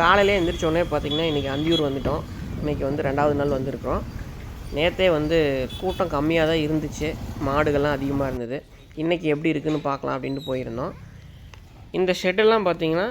காலையிலே எந்திரிச்சோடனே பார்த்தீங்கன்னா இன்றைக்கி அந்தியூர் வந்துட்டோம். இன்றைக்கி வந்து ரெண்டாவது நாள் வந்திருக்கிறோம். நேற்றே வந்து கூட்டம் கம்மியாக தான் இருந்துச்சு. மாடுகள்லாம் அதிகமாக இருந்தது. இன்றைக்கி எப்படி இருக்குதுன்னு பார்க்கலாம் அப்படின்ட்டு போயிருந்தோம். இந்த ஷெட்டெல்லாம் பார்த்தீங்கன்னா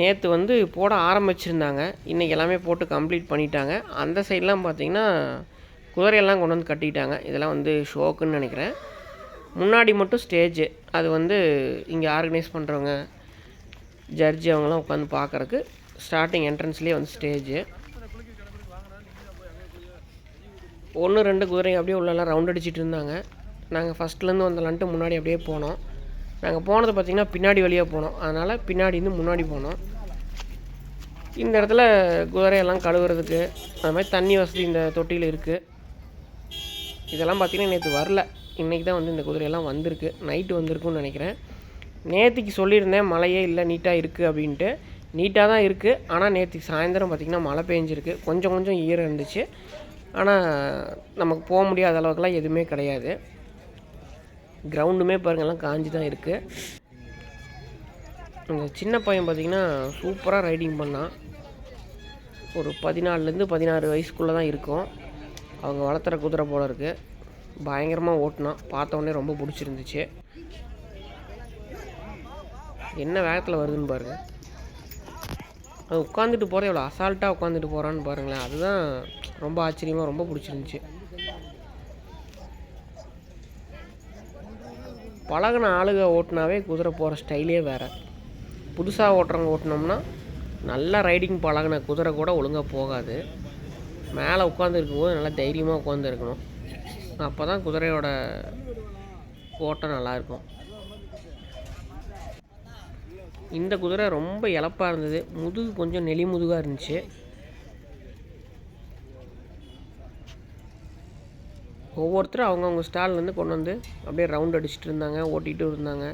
நேற்று வந்து போட ஆரம்பிச்சிருந்தாங்க. இன்றைக்கி எல்லாமே போட்டு கம்ப்ளீட் பண்ணிட்டாங்க. அந்த சைட்லாம் பார்த்திங்கன்னா குதிரையெல்லாம் கொண்டு வந்து கட்டிட்டாங்க. இதெல்லாம் வந்து ஷோக்குன்னு நினைக்கிறேன். முன்னாடி மட்டும் ஸ்டேஜ் அது வந்து இங்கே ஆர்கனைஸ் பண்ணுறவங்க ஜட்ஜி அவங்கெல்லாம் உட்காந்து பார்க்குறக்கு ஸ்டார்டிங் என்ட்ரன்ஸ்லேயே வந்து ஸ்டேஜு ஒன்று ரெண்டு குதிரைங்க அப்படியே உள்ளெல்லாம் ரவுண்ட் அடிச்சிட்டு இருந்தாங்க. நாங்கள் ஃபஸ்ட்லேருந்து வந்தலான்ட்டு முன்னாடி அப்படியே போனோம். நாங்கள் போனது பார்த்திங்கன்னா பின்னாடி வழியாக போனோம். அதனால் பின்னாடி இருந்து முன்னாடி போனோம். இந்த இடத்துல குதிரையெல்லாம் கழுவுறதுக்கு அது மாதிரி தண்ணி வசதி இந்த தொட்டியில் இருக்குது இதெல்லாம் பார்த்திங்கன்னா நேற்று வரல. இன்றைக்கி தான் வந்து இந்த குதிரையெல்லாம் வந்திருக்கு. நைட்டு வந்திருக்குன்னு நினைக்கிறேன். நேற்றுக்கு சொல்லியிருந்தேன் மழையே இல்லை நீட்டாக இருக்குது அப்படின்ட்டு. நீட்டாக தான் இருக்குது ஆனால் நேற்று சாயந்தரம் பார்த்திங்கன்னா மழை பெஞ்சிருக்கு. கொஞ்சம் கொஞ்சம் ஈரம் இருந்துச்சு. ஆனால் நமக்கு போக முடியாத அளவுக்குலாம் எதுவுமே கிடையாது. கிரவுண்டுமே பாருங்கள்லாம் காஞ்சி தான் இருக்குது இந்த சின்ன பையன் பார்த்திங்கன்னா சூப்பராக ரைடிங் பண்ணான். ஒரு பதினாலுலேருந்து பதினாறு வயசுக்குள்ளே தான் இருக்கும். அவங்க வளர்த்துற குதிரை போல் இருக்குது பயங்கரமாக ஓட்டினான். பார்த்த ரொம்ப பிடிச்சிருந்துச்சு. என்ன வேகத்தில் வருதுன்னு பாருங்கள் அது உட்காந்துட்டு போகிற எவ்வளோ அசால்ட்டாக உட்காந்துட்டு போகிறான்னு பாருங்களேன். அதுதான் ரொம்ப ஆச்சரியமாக ரொம்ப பிடிச்சிருந்துச்சு. பழகின ஆளுக ஓட்டினாவே குதிரை போகிற ஸ்டைலே வேறு. புதுசாக ஓட்டுறவங்க ஓட்டினோம்னா நல்லா ரைடிங் பழகின குதிரை கூட ஒழுங்காக போகாது. மேலே உட்காந்துருக்கும் போது நல்லா தைரியமாக உட்காந்துருக்கணும் அப்போ தான் குதிரையோட ஓட்டம் நல்லாயிருக்கும் இந்த குதிரை ரொம்ப இழப்பாக இருந்தது. முதுகு கொஞ்சம் நெளி முதுகாக இருந்துச்சு. ஒவ்வொருத்தரும் அவங்கவுங்க ஸ்டால்லேருந்து கொண்டு வந்து அப்படியே ரவுண்ட் அடிச்சுட்டு இருந்தாங்க ஓட்டிகிட்டு இருந்தாங்க.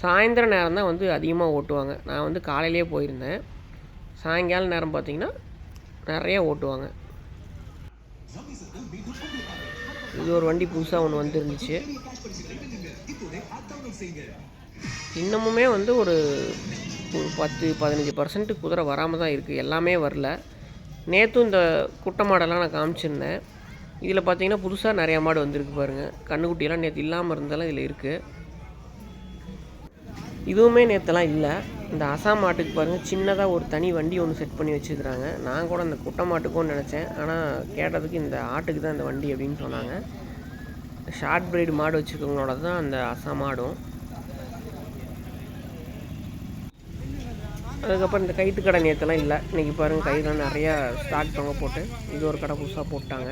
சாயந்தர நேரம் தான் வந்து அதிகமாக ஓட்டுவாங்க. நான் வந்து காலையிலேயே போயிருந்தேன். சாயங்கால நேரம் பார்த்திங்கன்னா நிறைய ஓட்டுவாங்க. இது ஒரு வண்டி புதுசாக ஒன்று வந்துருந்துச்சு. இன்னமுமே வந்து ஒரு பத்து பதினஞ்சு பர்சன்ட் குதிரை வராமல் தான் இருக்குது எல்லாமே வரல. நேற்றும் இந்த குட்டை மாடெல்லாம் நான் காமிச்சிருந்தேன். இதில் பார்த்தீங்கன்னா புதுசாக நிறையா மாடு வந்திருக்கு பாருங்கள் கண்ணுக்குட்டியெல்லாம் நேற்று இல்லாமல் இருந்தாலும் இதில் இருக்குது இதுவுமே நேற்றுலாம் இல்லை. இந்த அசாம் மாட்டுக்கு பாருங்கள் சின்னதாக ஒரு தனி வண்டி ஒன்று செட் பண்ணி வச்சுருக்குறாங்க. நான் கூட அந்த குட்டை மாட்டுக்கும் நினச்சேன். ஆனால் கேட்டதுக்கு இந்த ஆட்டுக்கு தான் இந்த வண்டி அப்படின்னு சொன்னாங்க. ஷார்ட் பிரைடு மாடு வச்சுருக்கவங்களோட தான் அந்த அசாம் மாடும். அதுக்கப்புறம் இந்த கைத்து கடை நேற்றுலாம் இல்லை. இன்றைக்கி பாருங்கள் கையில் நிறையா ஸ்டாக் தொங்க போட்டு இது ஒரு கடை புதுசாக போட்டாங்க.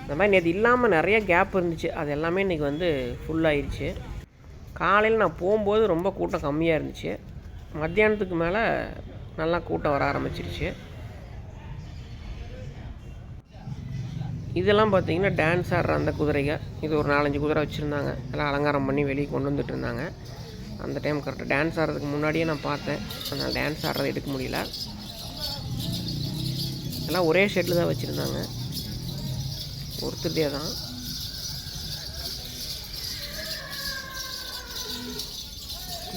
இந்த மாதிரி நேற்று இல்லாமல் நிறைய கேப் இருந்துச்சு. அது எல்லாமே இன்றைக்கி வந்து ஃபுல்லாகிடுச்சு காலையில் நான் போகும்போது ரொம்ப கூட்டம் கம்மியாக இருந்துச்சு. மத்தியானத்துக்கு மேலே நல்லா கூட்டம் வர ஆரம்பிச்சிருச்சு. இதெல்லாம் பார்த்தீங்கன்னா டான்ஸ் ஆடுற அந்த குதிரைகள். இது ஒரு நாலஞ்சு குதிரை வச்சுருந்தாங்க. எல்லாம் அலங்காரம் பண்ணி வெளியே கொண்டு வந்துட்டு இருந்தாங்க. அந்த டைம் கரெக்டாக டான்ஸ் ஆடுறதுக்கு முன்னாடியே நான் பார்த்தேன். ஆனால் டான்ஸ் ஆடுறதை எடுக்க முடியல. எல்லாம் ஒரே ஷெட்டில் தான் வச்சுருந்தாங்க. ஒருத்தருதே தான்.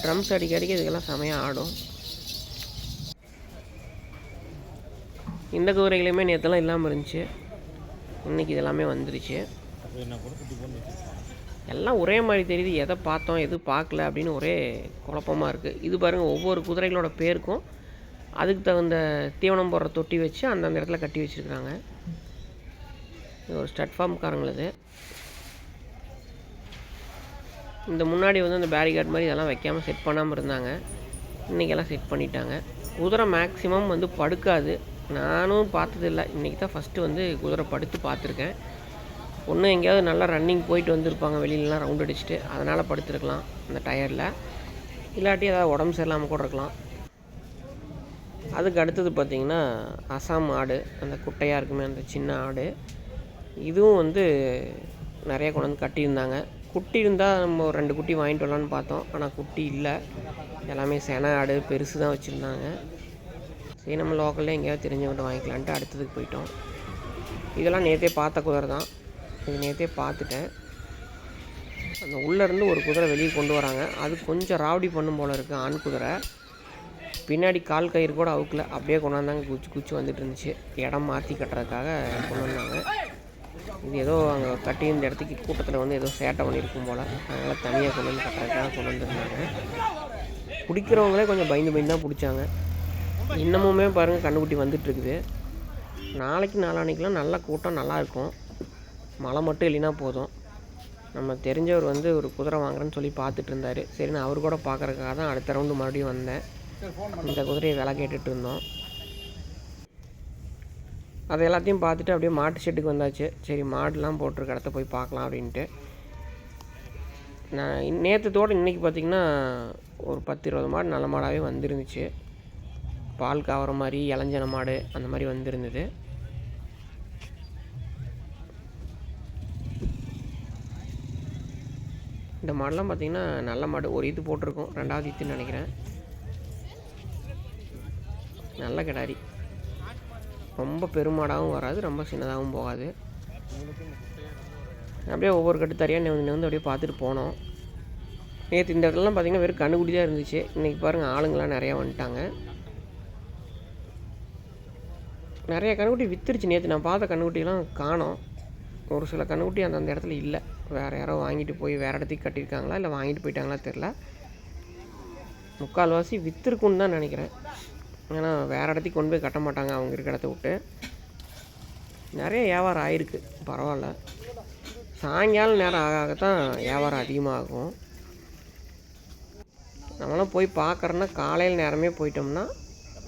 ட்ரம்ஸ் அடிக்க அடிக்க இதுக்கெல்லாம் செமையாக ஆடும். இந்த குதிரைகளையுமே நேற்றுலாம் இல்லாமல் இருந்துச்சு. இன்றைக்கி இதெல்லாமே வந்துருச்சு. எல்லாம் ஒரே மாதிரி தெரியுது. எதை பார்த்தோம் எது பார்க்கல அப்படின்னு ஒரே குழப்பமாக இருக்குது இது பாருங்கள் ஒவ்வொரு குதிரைகளோட பேருக்கும் அதுக்கு தகுந்த தீவனம் போடுற தொட்டி வச்சு அந்தந்த இடத்துல கட்டி வச்சுருக்குறாங்க. இது ஒரு ஸ்டட் ஃபார்ம்காரங்களது. இந்த முன்னாடி வந்து அந்த பேரிகார்ட் மாதிரி இதெல்லாம் வைக்காமல் செட் பண்ணாமல் இருந்தாங்க. இன்றைக்கெல்லாம் செட் பண்ணிட்டாங்க. குதிரை மேக்ஸிமம் வந்து படுக்காது. நானும் பார்த்ததில்ல. இன்றைக்கி தான் ஃபஸ்ட்டு வந்து குதிரை படுத்து பார்த்துருக்கேன். ஒன்று எங்கேயாவது நல்லா ரன்னிங் போயிட்டு வந்திருப்பாங்க வெளியிலலாம் ரவுண்ட் அடிச்சுட்டு. அதனால் படுத்துருக்கலாம் அந்த டயரில் இல்லாட்டி ஏதாவது உடம்பு சரியில்லாமல் கூட இருக்கலாம். அதுக்கு அடுத்தது பார்த்திங்கன்னா அசாம் ஆடு அந்த குட்டையாக இருக்குமே அந்த சின்ன ஆடு. இதுவும் வந்து நிறைய கொண்டு வந்து கட்டியிருந்தாங்க. குட்டி இருந்தால் நம்ம ஒரு ரெண்டு குட்டி வாங்கிட்டு வரலான்னு பார்த்தோம். ஆனால் குட்டி இல்லை. எல்லாமே சென ஆடு பெருசு தான் வச்சுருந்தாங்க. சரி நம்ம லோக்கல்லே எங்கேயாவது தெரிஞ்சவங்கள்ட்ட வாங்கிக்கலான்ட்டு அடுத்ததுக்கு போயிட்டோம். இதெல்லாம் நேற்றே பார்த்த குதிரை தான் இது நேற்றே பார்த்துட்டேன். அந்த உள்ளேருந்து ஒரு குதிரை வெளியே கொண்டு வராங்க. அது கொஞ்சம் ராவடி பண்ணும் போல் இருக்குது ஆண் குதிரை. பின்னாடி கால் கயிறு கூட அவுக்கல. அப்படியே கொண்டாந்தாங்க குச்சி குச்சி வந்துட்டு இருந்துச்சு. இடம் மாற்றி கட்டுறதுக்காக கொண்டு வந்தாங்க. இது ஏதோ அங்கே கட்டி இந்த இடத்துக்கு கூட்டத்தில் வந்து ஏதோ சேட்டை பண்ணியிருக்கும் போல். அதனால் தனியாக கொண்டு வந்து கட்டுறதுக்காக கொண்டு வந்துருந்தாங்க. பிடிக்கிறவங்களே கொஞ்சம் பயந்து பயந்து தான் பிடிச்சாங்க இன்னமுமே பாருங்கள் கண்ணுக்குட்டி வந்துட்டு இருக்குது. நாளைக்கு நாளான்னைக்கெலாம் நல்ல கூட்டம் நல்லாயிருக்கும் மழை மட்டும் இல்லைன்னா போதும். நம்ம தெரிஞ்சவர் வந்து ஒரு குதிரை வாங்குறேன்னு சொல்லி பார்த்துட்டு இருந்தார். சரி நான் அவர் கூட பார்க்குறதுக்காக தான் அடுத்த ரவுண்டு மறுபடியும் வந்தேன். இந்த குதிரையை விலை கேட்டுட்டு இருந்தோம். அது எல்லாத்தையும் பார்த்துட்டு அப்படியே மாட்டு ஷெட்டுக்கு வந்தாச்சு. சரி மாடுலாம் போட்டிருக்க இடத்த போய் பார்க்கலாம் அப்படின்ட்டு. நான் நேற்றுத்தோடு இன்றைக்கி பார்த்திங்கன்னா ஒரு பத்து இருபது மாடு நல்ல மாடாகவே வந்துருந்துச்சு. பால் காவற மாதிரி இளஞ்சன மாடு அந்த மாதிரி வந்திருந்தது. இந்த மாடெலாம் பார்த்திங்கன்னா நல்ல மாடு. ஒரு இது போட்டிருக்கோம் ரெண்டாவது இதுன்னு நினைக்கிறேன். நல்ல கிடாரி. ரொம்ப பெருமாடாகவும் வராது ரொம்ப சின்னதாகவும் போகாது. அப்படியே ஒவ்வொரு கட்டு தரையாக நிமிந்து வந்து அப்படியே பார்த்துட்டு போனோம். நேற்று இந்த இடத்துலலாம் பார்த்திங்கன்னா வெறும் கண்ணுக்குடி தான் இருந்துச்சு. இன்றைக்கி பாருங்கள் ஆளுங்களாம் நிறையா வந்துட்டாங்க. நிறைய கண்ணுக்குட்டி வித்துருச்சு நேற்று நான் பார்த்த கண்ணுக்குட்டிலாம் காணோம். ஒரு சில கண்ணுக்குட்டி அந்தந்த இடத்துல இல்லை. வேறு யாரோ வாங்கிட்டு போய் வேறு இடத்துக்கு கட்டியிருக்காங்களா இல்லை வாங்கிட்டு போயிட்டாங்களா தெரில முக்கால்வாசி விற்றுருக்குன்னு தான் நினைக்கிறேன். ஏன்னா வேறு இடத்துக்கு கொண்டு போய் கட்ட மாட்டாங்க அவங்க இருக்கிற இடத்த விட்டு. நிறைய வியாபாரம் ஆயிருக்கு பரவாயில்ல. சாயங்காலம் நேரம் ஆக ஆகத்தான் வியாபாரம் அதிகமாகும். நம்மளாம் போய் பார்க்குறோன்னா காலையில் நேரமே போயிட்டோம்னா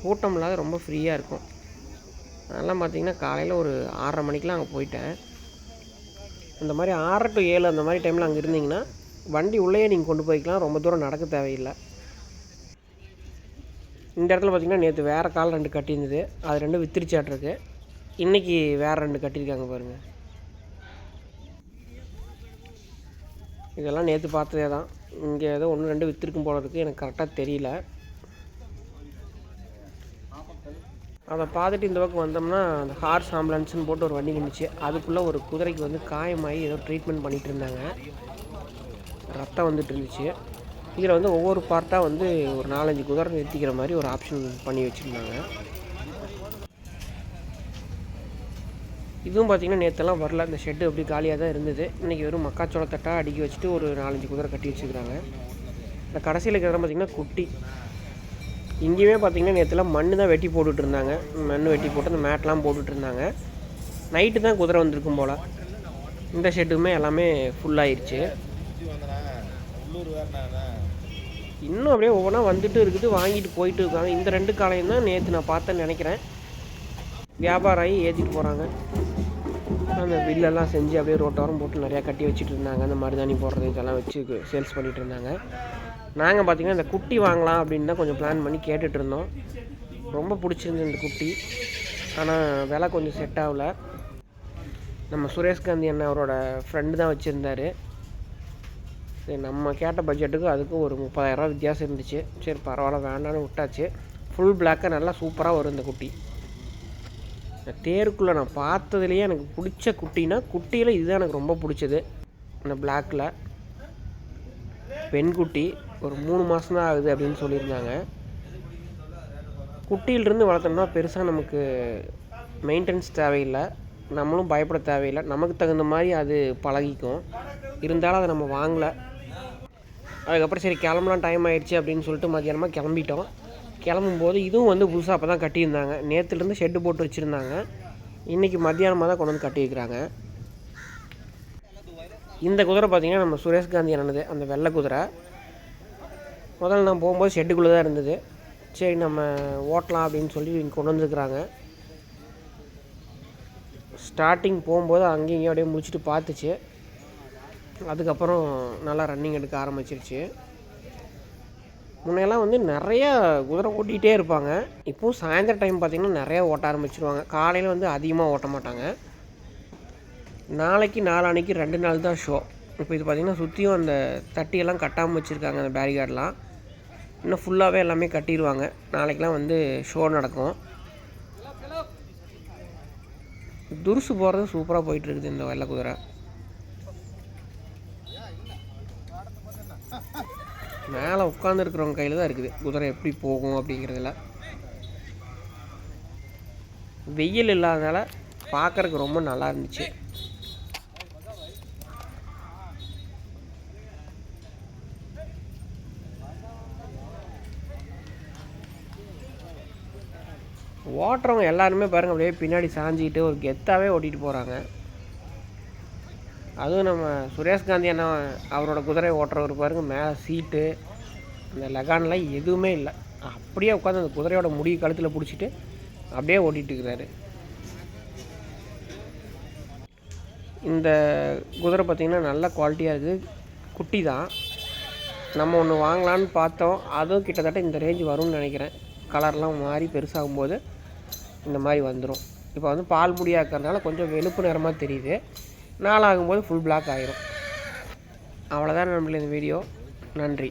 கூட்டம் இல்லாத ரொம்ப ஃப்ரீயாக இருக்கும். அதெல்லாம் பார்த்திங்கன்னா காலையில் ஒரு ஆறரை மணிக்கெலாம் அங்கே போயிட்டேன். இந்த மாதிரி ஆறு டு ஏழு அந்த மாதிரி டைமில் அங்கே இருந்தீங்கன்னா வண்டி உள்ளேயே நீங்கள் கொண்டு போய்க்கலாம். ரொம்ப தூரம் நடக்க தேவையில்லை. இந்த இடத்துல பார்த்திங்கன்னா நேற்று வேறு கால் ரெண்டு கட்டியிருந்தது. அது ரெண்டும் வித்திரிச்சாட்ருக்கு இன்றைக்கி வேறு ரெண்டு கட்டியிருக்காங்க பாருங்கள் இதெல்லாம் நேற்று பார்த்ததே தான். இங்கே ஏதோ ஒன்று ரெண்டு வித்திருக்கும் போல இருக்குது எனக்கு கரெக்டாக தெரியல. அதை பார்த்துட்டு இந்த பக்கம் வந்தோம்னா அந்த ஹார்ஸ் ஆம்புலன்ஸ்னு போட்டு ஒரு வண்டி நின்றுச்சு. அதுக்குள்ளே ஒரு குதிரைக்கு வந்து காயமாகி ஏதோ ட்ரீட்மெண்ட் பண்ணிகிட்டு இருந்தாங்க. ரத்தம் வந்துட்டு இருந்துச்சு. இதில் வந்து ஒவ்வொரு பார்ட்டாக வந்து ஒரு நாலஞ்சு குதிரை நிறுத்திக்கிற மாதிரி ஒரு ஆப்ஷன் பண்ணி வச்சுருந்தாங்க. இதுவும் பார்த்திங்கன்னா நேற்றெல்லாம் வரல. இந்த ஷெட்டு அப்படி காலியாக தான் இருந்தது. இன்றைக்கி வெறும் மக்காச்சோளத்தட்டாக அடுக்கி வச்சுட்டு ஒரு நாலஞ்சு குதிரை கட்டி வச்சுக்கிறாங்க இந்த கடைசியில் இருக்கிற பார்த்திங்கன்னா குட்டி. இங்கேயுமே பார்த்திங்கன்னா நேற்றுலாம் மண் தான் வெட்டி போட்டுட்டு இருந்தாங்க மண் வெட்டி போட்டு அந்த மேட்லாம் போட்டுட்டு இருந்தாங்க நைட்டு தான் குதிரை வந்திருக்கும் போல். இந்த ஷெட்டுமே எல்லாமே ஃபுல்லாகிருச்சு இன்னும் அப்படியே ஒவ்வொன்றா வந்துட்டு இருக்குது வாங்கிட்டு போயிட்டு இருக்காங்க. இந்த ரெண்டு காலையும் தான் நேற்று நான் பார்த்தேன்னு நினைக்கிறேன். வியாபாரம் ஆகி ஏற்றிட்டு போகிறாங்க அந்த பில்லெல்லாம் செஞ்சு அப்படியே ரோட்டோரம் போட்டு நிறையா கட்டி வச்சுட்டு இருந்தாங்க. அந்த மருதாணி போடுறது இதெல்லாம் வச்சு சேல்ஸ் பண்ணிகிட்டு இருந்தாங்க. நாங்கள் பார்த்திங்கன்னா இந்த குட்டி வாங்கலாம் அப்படின்னு தான் கொஞ்சம் பிளான் பண்ணி கேட்டுட்டு இருந்தோம். ரொம்ப பிடிச்சிருந்தது இந்த குட்டி. ஆனால் விலை கொஞ்சம் செட் ஆகல. நம்ம சுரேஷ் காந்தி அண்ணன் அவரோட ஃப்ரெண்டு தான் வச்சுருந்தாரு. சரி நம்ம கேட்ட பட்ஜெட்டுக்கு அதுக்கும் ஒரு முப்பதாயிரரூவா வித்தியாசம் இருந்துச்சு. சரி பரவாயில்ல வேண்டான்னு விட்டாச்சு. ஃபுல் பிளாக்காக நல்லா சூப்பராக வரும் இந்த குட்டி. தேருக்குள்ளே நான் பார்த்ததுலேயே எனக்கு பிடிச்ச குட்டினா குட்டியில் இதுதான் எனக்கு ரொம்ப பிடிச்சது. இந்த பிளாக்கில் பெண்குட்டி ஒரு மூணு மாதம் தான் ஆகுது அப்படின்னு சொல்லியிருந்தாங்க. குட்டியிலிருந்து வளர்த்தோம்னா பெருசாக நமக்கு மெயின்டெனன்ஸ் தேவையில்லை. நம்மளும் பயப்பட தேவையில்லை. நமக்கு தகுந்த மாதிரி அது பழகிக்கும். இருந்தாலும் அதை நம்ம வாங்கலை. அதுக்கப்புறம் சரி கிளம்பலாம் டைம் ஆயிடுச்சு அப்படின்னு சொல்லிட்டு மத்தியானமாக கிளம்பிட்டோம். கிளம்பும்போது இதுவும் வந்து புதுசாக அப்போ தான் கட்டியிருந்தாங்க. நேற்றுலேருந்து ஷெட்டு போட்டு வச்சுருந்தாங்க. இன்றைக்கி மத்தியானமாக தான் கொண்டு வந்து கட்டியிருக்கிறாங்க இந்த குதிரை பார்த்திங்கன்னா நம்ம சுரேஷ் காந்தி அண்ணனது அந்த வெள்ளை குதிரை. முதல்ல நான் போகும்போது ஷெட்டுக்குள்ளே தான் இருந்தது. சரி நம்ம ஓட்டலாம் அப்படின்னு சொல்லி கொண்டு வந்துருக்குறாங்க. ஸ்டார்டிங் போகும்போது அங்கேயும் இங்கேயும் அப்படியே முடிச்சுட்டு பார்த்துச்சு. அதுக்கப்புறம் நல்லா ரன்னிங் எடுக்க ஆரம்பிச்சிருச்சு. முன்னையெல்லாம் வந்து நிறையா குதிரை ஓட்டிகிட்டே இருப்பாங்க. இப்போது சாயந்தர டைம் பார்த்திங்கன்னா நிறையா ஓட்ட ஆரம்பிச்சிருவாங்க. காலையில் வந்து அதிகமாக ஓட்ட மாட்டாங்க. நாளைக்கு நாளான்னைக்கு ரெண்டு நாள் தான் ஷோ இப்போ இது பார்த்திங்கன்னா சுற்றியும் அந்த தட்டியெல்லாம் கட்டாமல் வச்சுருக்காங்க அந்த பேரிகார்டெலாம் இன்னும் ஃபுல்லாகவே எல்லாமே கட்டிடுவாங்க நாளைக்கெலாம் வந்து ஷோ நடக்கும். துருசு போகிறது சூப்பராக போயிட்டுருக்குது இந்த வெள்ளை குதிரை. மேலே உட்காந்துருக்கிறவங்க கையில் தான் இருக்குது. குதிரை எப்படி போகும் அப்படிங்கிறதுல வெயில் இல்லாதனால பார்க்குறக்கு ரொம்ப நல்லா இருந்துச்சு. ஓட்டுறவங்க எல்லாருமே பாருங்கள் அப்படியே பின்னாடி சாஞ்சிக்கிட்டு ஒரு கெத்தாகவே ஓட்டிகிட்டு போகிறாங்க அதுவும் நம்ம சுரேஷ் காந்தி அண்ணா அவரோட குதிரை ஓட்டுறவர் பாருங்கள் மேலே சீட்டு இந்த லகான்லாம் எதுவுமே இல்லை. அப்படியே உட்காந்து அந்த குதிரையோட முடி கழுத்தில் பிடிச்சிட்டு அப்படியே ஓட்டிகிட்டு இருக்கிறாரு இந்த குதிரை பார்த்திங்கன்னா நல்ல குவாலிட்டியாக இருக்குது குட்டி தான் நம்ம ஒன்று வாங்கலான்னு பார்த்தோம். அதுவும் கிட்டத்தட்ட இந்த ரேஞ்ச் வரும்னு நினைக்கிறேன். கலர்லாம் மாறி பெருசாகும்போது. இந்த மாதிரி வந்துடும் இப்போ வந்து பால் முடியாக இருக்கிறதுனால கொஞ்சம் வெளுப்பு நிறமாக தெரியுது. நாளாகும்போது ஃபுல் பிளாக் ஆயிரும். அவ்வளோதான் நம்மள இந்த வீடியோ நன்றி.